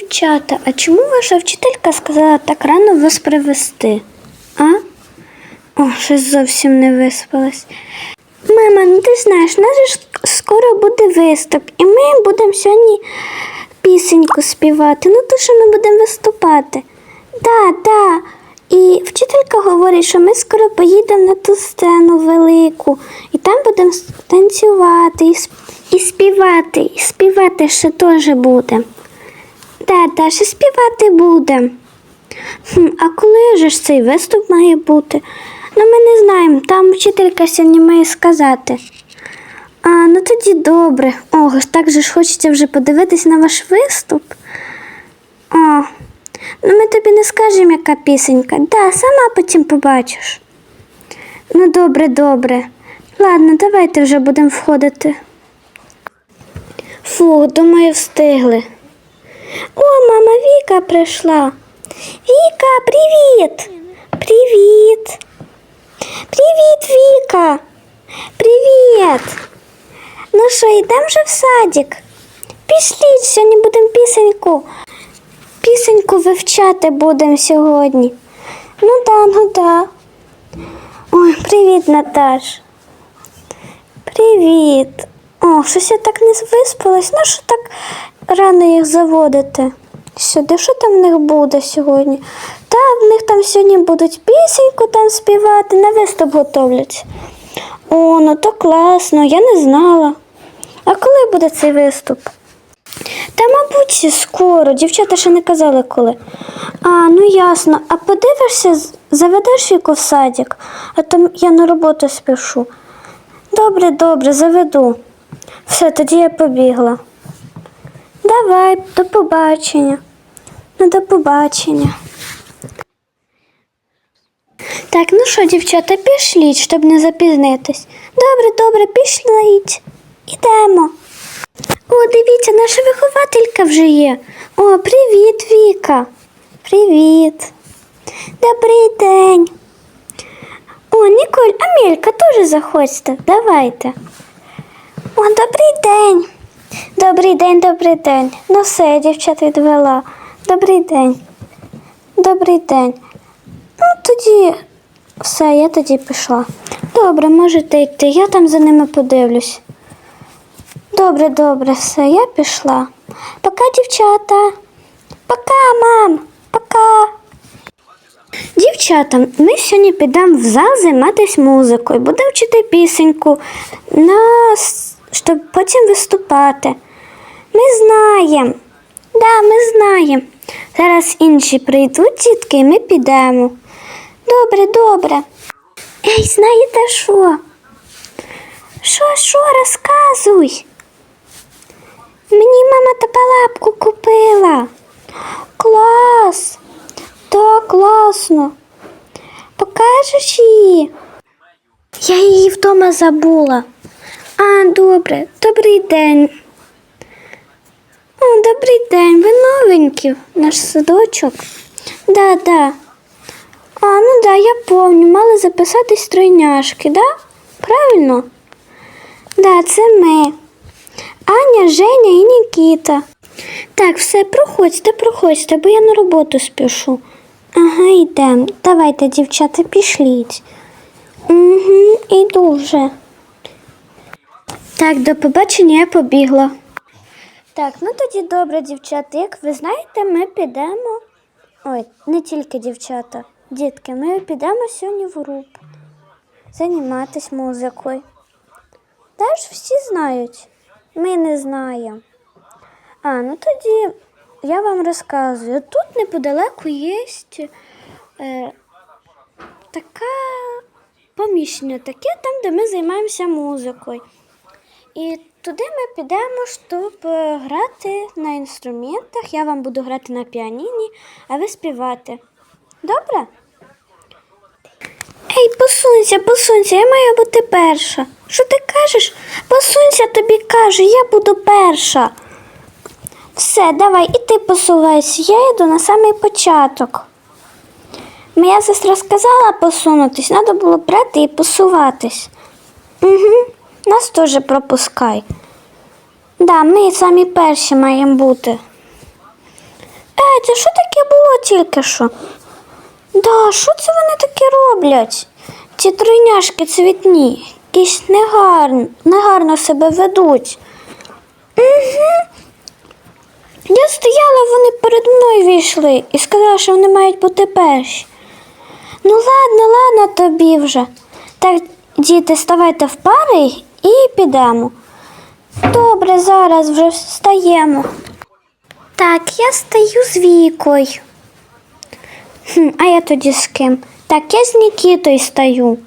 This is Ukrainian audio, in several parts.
Дівчата, а чому ваша вчителька сказала так рано вас привезти? А? О, щось зовсім не виспалась. Мама, ну ти знаєш, нас ж скоро буде виступ, і ми будемо сьогодні пісеньку співати. Ну то що ми будемо виступати? Да, да. І вчителька говорить, що ми скоро поїдемо на ту сцену велику, і там будемо танцювати і, співати. І співати ще теж буде. Да, да, ще співати буде. А коли ж цей виступ має бути? Ну, ми не знаємо, там вчителька сьогодні має сказати. А, ну тоді добре. Ого, так же ж хочеться вже подивитись на ваш виступ. О, ну ми тобі не скажемо, яка пісенька. Да, сама потім побачиш. Ну, добре, добре. Ладно, давайте вже будемо входити. Фу, думаю, встигли. О, мама Віка прийшла. Віка, привіт! Привіт! Привіт, Віка! Привіт! Ну що, йдемо вже в садик? Пішліть, сьогодні будемо пісеньку. Пісеньку вивчати будемо сьогодні. Ну да, ну да. Ой, привіт, Наташ. Привіт. О, щось я так не виспалась. Ну що так рано їх заводити? Сюди, що там в них буде сьогодні? Та в них там сьогодні будуть пісеньку там співати, на виступ готовлять. О, ну то класно, я не знала. А коли буде цей виступ? Та, мабуть, скоро. Дівчата ще не казали коли. А, ну ясно. А подивишся, заведеш віку в садик, а то я на роботу спішу. Добре, добре, заведу. Все, тоді я побігла. Давай, до побачення. Ну, до побачення. Так, ну що, дівчата, пішліть, щоб не запізнитись. Добре, добре, пішліть. Ідемо. О, дивіться, наша вихователька вже є. О, привіт, Віка. Привіт. Добрий день. О, Ніколь, Амелька теж заходьте. Давайте. О, добрий день. Добрий день, добрий день. Ну все, дівчат відвела. Добрий день. Добрий день. Ну, тоді все, я тоді пішла. Добре, можете йти, я там за ними подивлюсь. Добре, добре, все, я пішла. Пока, дівчата. Пока, мам. Пока. Дівчата, ми сьогодні підемо в зал займатися музикою, будемо вчити пісеньку, на... щоб потім виступати. Ми знаємо. Да, ми знаємо. Зараз інші прийдуть, дітки, і ми підемо. Добре, добре. Ей, знаєте що? Що, що, розказуй? Мені мама топалапку купила. Клас! Так, класно. Покажеш її? Я її вдома забула. А, добре, добрий день. О, добрий день, ви новенькі, наш садочок. Да, да. А, ну да, я помню, мали записатись тройняшки, да? Правильно? Да, це ми. Аня, Женя і Нікіта. Так, все, проходьте, проходьте, бо я на роботу спішу. Ага, йдемо. Давайте, дівчата, пішліть. Угу, іду вже. Так, до побачення я побігла. Так, ну тоді добре, дівчата. Як ви знаєте, ми підемо. Ой, не тільки дівчата, дітки, ми підемо сьогодні в групу займатися музикою. Та ж всі знають. Ми не знаємо. А, ну тоді я вам розказую. Тут неподалеку є е, така поміщення, таке там, де ми займаємося музикою. І туди ми підемо, щоб е, грати на інструментах. Я вам буду грати на піаніні, а ви співати. Добре? Ей, посунься, посунься, я маю бути перша. Що ти кажеш? Посунься, тобі кажу, я буду перша. Все, давай, і ти посувайся, я йду на самий початок. Моя сестра сказала посунутись, треба було брати і посуватись. Угу, нас теж пропускай. Да, ми самі перші маємо бути. Е, це що таке було тільки що? Да, що це вони таке роблять? Ці тройняшки цвітні, якісь негарно, негарно себе ведуть. Угу. Я стояла, вони перед мною війшли і сказали, що вони мають бути перші. Ну ладно, ладно тобі вже. Так, діти, ставайте в пари і підемо. Добре, зараз вже встаємо. Так, я стою з Вікою. Хм, а я тоді з ким? Так, я з Нікітою стою.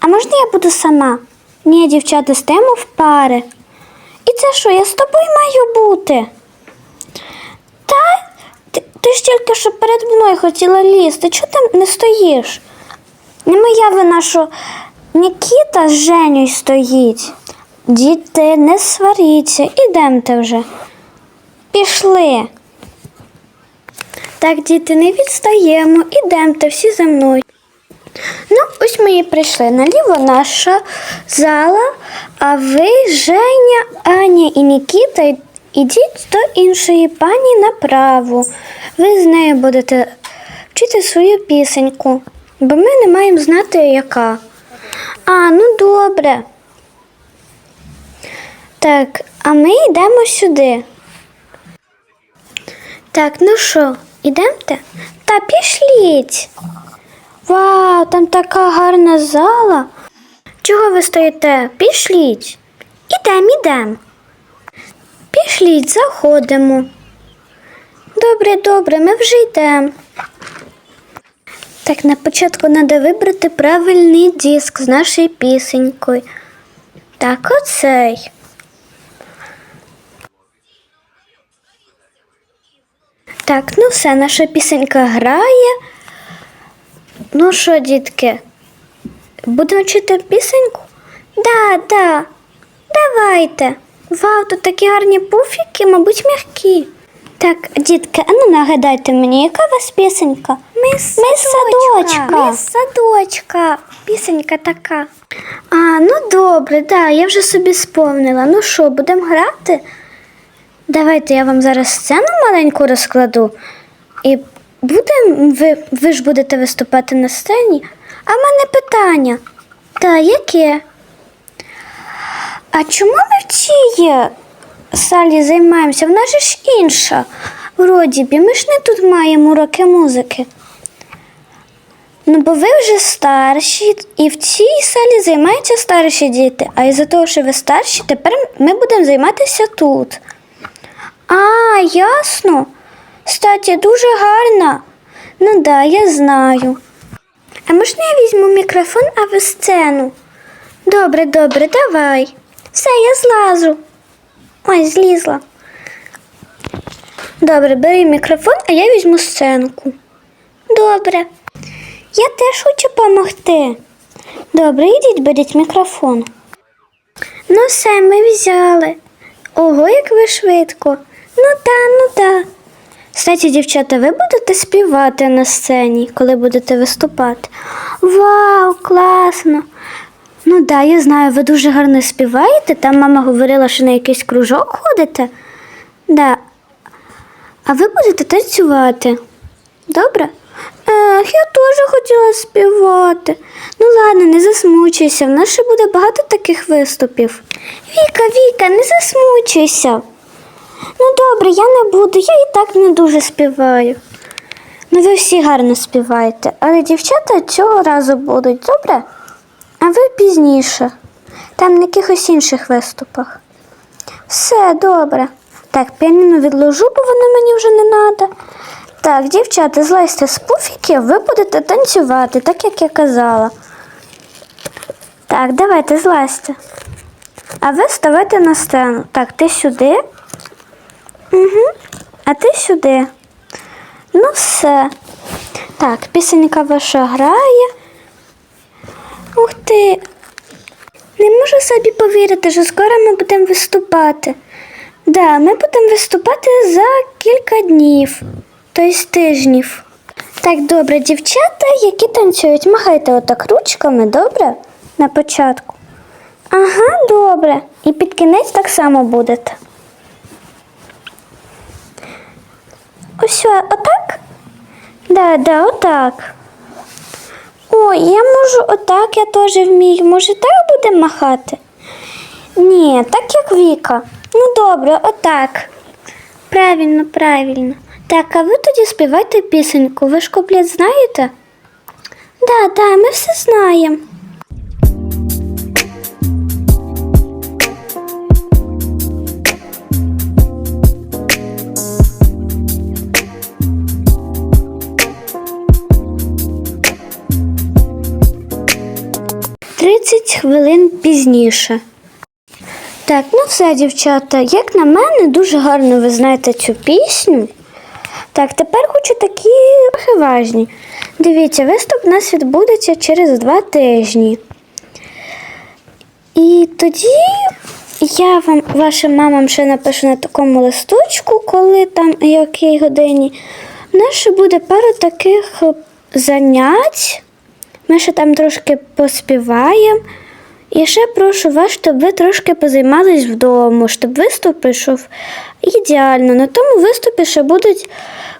А можна я буду сама? Ні, дівчата, стаємо в пари. І це що, я з тобою маю бути? Та ти, ти ж тільки що перед мною хотіла лізти. Чого ти не стоїш? Не моя вина, що Нікіта з Женєю стоїть. Діти, не сваріться, ідемте вже. Пішли. Так, діти, не відстаємо, ідемте всі за мною. Ну, ось ми і прийшли. Наліво наша зала, а ви, Женя, Аня і Нікіта, ідіть до іншої пані направо. Ви з нею будете вчити свою пісеньку, бо ми не маємо знати, яка. А, ну добре. Так, а ми йдемо сюди. Так, ну що, ідемте? Та пішліть. Вау, там така гарна зала. Чого ви стоїте? Пішліть. Ідем, ідем. Пішліть, заходимо. Добре, добре, ми вже йдемо. Так, на початку треба вибрати правильний диск з нашою пісенькою. Так, оцей. Так, ну все, наша пісенька грає. Ну що, дітки, будемо вчити пісеньку? Да, да. Давайте. Вау, тут такі гарні пуфіки, мабуть, м'які. Так, дітки, а ну нагадайте мені, яка у вас пісенька? Ми з садочка. Ми з садочка. Пісенька така. А, ну добре, да, я вже собі сповнила. Ну що, будемо грати? Давайте я вам зараз сцену маленьку розкладу. І будем, ви, ви ж будете виступати на сцені. А в мене питання. Та яке? А чому ми в цій залі займаємося? В нас ж інша. Вроді бі, ми ж не тут маємо уроки музики. Ну, бо ви вже старші, і в цій салі займаються старші діти. А із-за того, що ви старші, тепер ми будемо займатися тут. А, ясно. Статі дуже гарна. Ну да, я знаю. А можна я візьму мікрофон, а ви сцену? Добре, добре, давай. Все, я злазу. Ой, злізла. Добре, бери мікрофон, а я візьму сценку. Добре. Я теж хочу допомогти. Добре, йдіть, беріть мікрофон. Ну все, ми взяли. Ого, як ви швидко. Ну та, ну та. Кстати, дівчата, ви будете співати на сцені, коли будете виступати. Вау, класно! Ну да, я знаю, ви дуже гарно співаєте. Там мама говорила, що на якийсь кружок ходите. Да. А ви будете танцювати. Добре? Ех, я теж хотіла співати. Ну ладно, не засмучуйся, в нас ще буде багато таких виступів. Віка, Віка, не засмучуйся. Ну добре, я не буду, я і так не дуже співаю. Ну, ви всі гарно співаєте, але дівчата цього разу будуть, добре? А ви пізніше. Там на якихось інших виступах. Все добре. Так, піаніно відложу, бо воно мені вже не треба. Так, дівчата, злазьте з пуфіків, ви будете танцювати, так як я казала. Так, давайте злазьте. А ви ставайте на сцену. Так, ти сюди. Угу. А ти сюди. Ну, все. Так, пісенька ваша грає. Ух ти. Не можу собі повірити, що скоро ми будемо виступати. Да, ми будемо виступати за кілька днів, тобто тижнів. Так, добре, дівчата, які танцюють, махайте отак ручками, добре? На початку. Ага, добре. І під кінець так само будете. Ось отак? Да, да, отак. Ой, я можу отак, я теж вмію. Може, так буде махати? Ні, так як Віка. Ну добре, отак. Правильно, правильно. Так, а ви тоді співайте пісеньку. Ви ж куплет знаєте? Да, да, ми все знаємо. Тридцять хвилин пізніше. Так, ну все, дівчата, як на мене, дуже гарно ви знаєте цю пісню. Так, тепер хочу такі важні. Дивіться, виступ у нас відбудеться через два тижні. І тоді я вам, вашим мамам ще напишу на такому листочку, коли там якій годині. У нас ще буде пара таких е, занять. Ми ще там трошки поспіваємо. І ще прошу вас, щоб ви трошки позаймались вдома, щоб виступ прийшов ідеально. На тому виступі ще будуть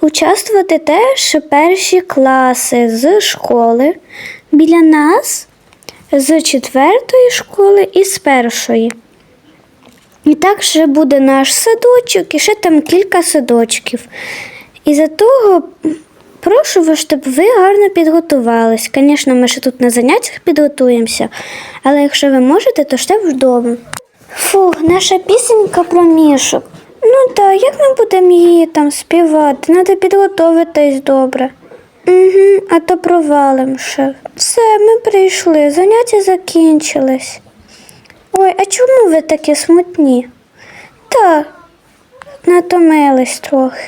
участвувати теж перші класи з школи біля нас, з четвертої школи і з першої. І так ще буде наш садочок, і ще там кілька садочків. І за того прошу вас, щоб ви гарно підготувались. Звісно, ми ще тут на заняттях підготуємося, але якщо ви можете, то ще вдома. Фух, наша пісенька про мішок. Ну так, як ми будемо її там співати? Треба підготуватись добре. Угу, а то провалим ще. Все, ми прийшли, заняття закінчились. Ой, а чому ви такі смутні? Та, натомились трохи.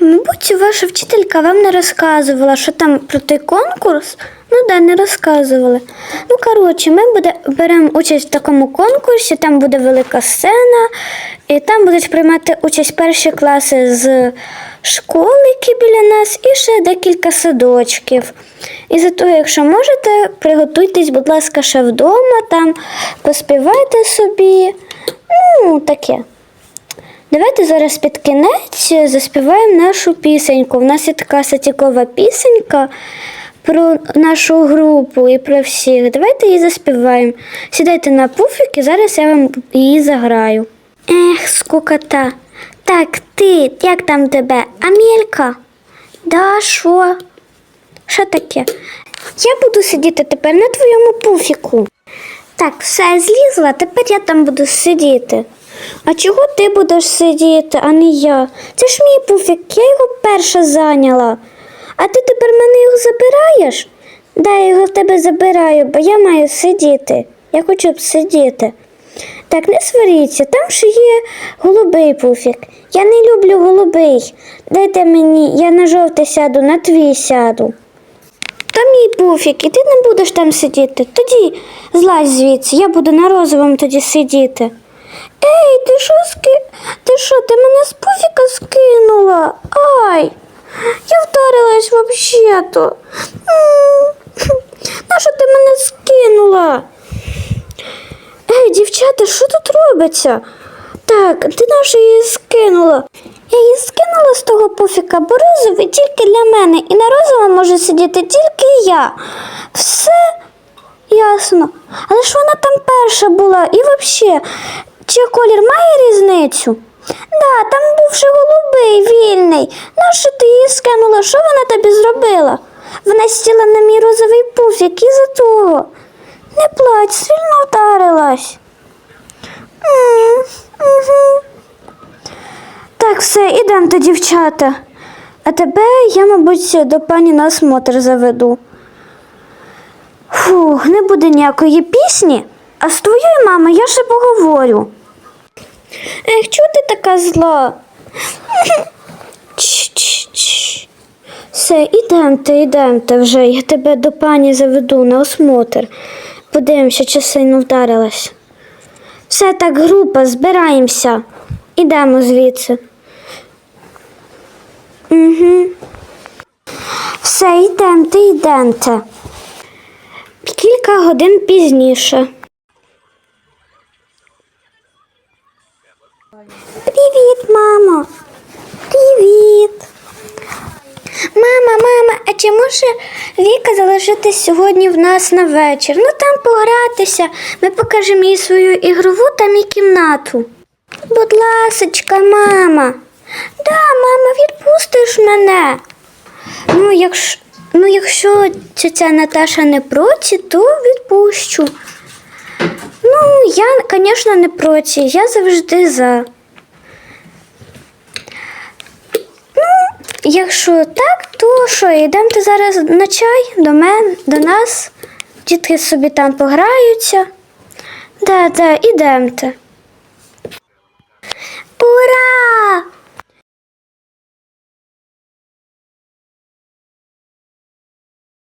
Мабуть, ваша вчителька вам не розказувала, що там про той конкурс. Ну да, не розказували. Ну, коротше, ми буде, беремо участь в такому конкурсі, там буде велика сцена, і там будуть приймати участь перші класи з школи, які біля нас, і ще декілька садочків. І за того, якщо можете, приготуйтесь, будь ласка, ще вдома, там поспівайте собі. Ну, таке. Давайте зараз під кінець заспіваємо нашу пісеньку. У нас є така сатікова пісенька про нашу групу і про всіх. Давайте її заспіваємо. Сідайте на пуфік і зараз я вам її заграю. Ех, скукота. Так, ти, як там тебе? Амелька? Да, що? Що таке? Я буду сидіти тепер на твоєму пуфіку. Так, все я злізла, тепер я там буду сидіти. А чого ти будеш сидіти, а не я? Це ж мій пуфік, я його перша зайняла. А ти тепер мене його забираєш? Да, я його в тебе забираю, бо я маю сидіти. Я хочу б сидіти. Так, не сваріться, там ще є голубий пуфік. Я не люблю голубий. Дайте мені, я на жовтий сяду, на твій сяду. Та мій пуфік, і ти не будеш там сидіти. Тоді злазь звідси, я буду на розовому тоді сидіти. Ей, ти що ски... Ти що, ти мене з пуфіка скинула? Ай! Я вдарилась взагалі-то. Нащо ти мене скинула? Ей, дівчата, що тут робиться? Так, ти нашу її скинула. Я її скинула з того пуфіка, бо розовий тільки для мене, і на розовому може сидіти тільки я. Все ясно. Але ж вона там перша була і взагалі, чи колір має різницю? Да, там був ще голубий, вільний. Нащо ти її скинула? Що вона тобі зробила? Вона сіла на мій розовий пуфік і за того. Не плач, сильно вдарилась. М. Так, все, ідемте, дівчата. А тебе я, мабуть, до пані на осмотр заведу. Фух, не буде ніякої пісні, а з твоєю мамою я ще поговорю. Ех, чого ти така зла? Все, ідемте, ідемте вже. Я тебе до пані заведу на осмотр. Подивимося, чи сильно вдарилась. Все так, група, збираємося. Ідемо звідси. Угу. Все, йдемте, йдемте. Кілька годин пізніше. Привіт, мамо. Привіт. чи може Віка залишитись сьогодні в нас на вечір? Ну там погратися. Ми покажемо їй свою ігрову там і кімнату. Будь ласочка, мама. Да, мама, відпустиш мене. Ну, якщо, ну, якщо ця Наташа не проти, то відпущу. Ну, я, звісно, не проти, я завжди за. Ну, якщо так, то що, йдемте зараз на чай до мене, до нас. Дітки собі там пограються. Да, да, ідемте. Ура!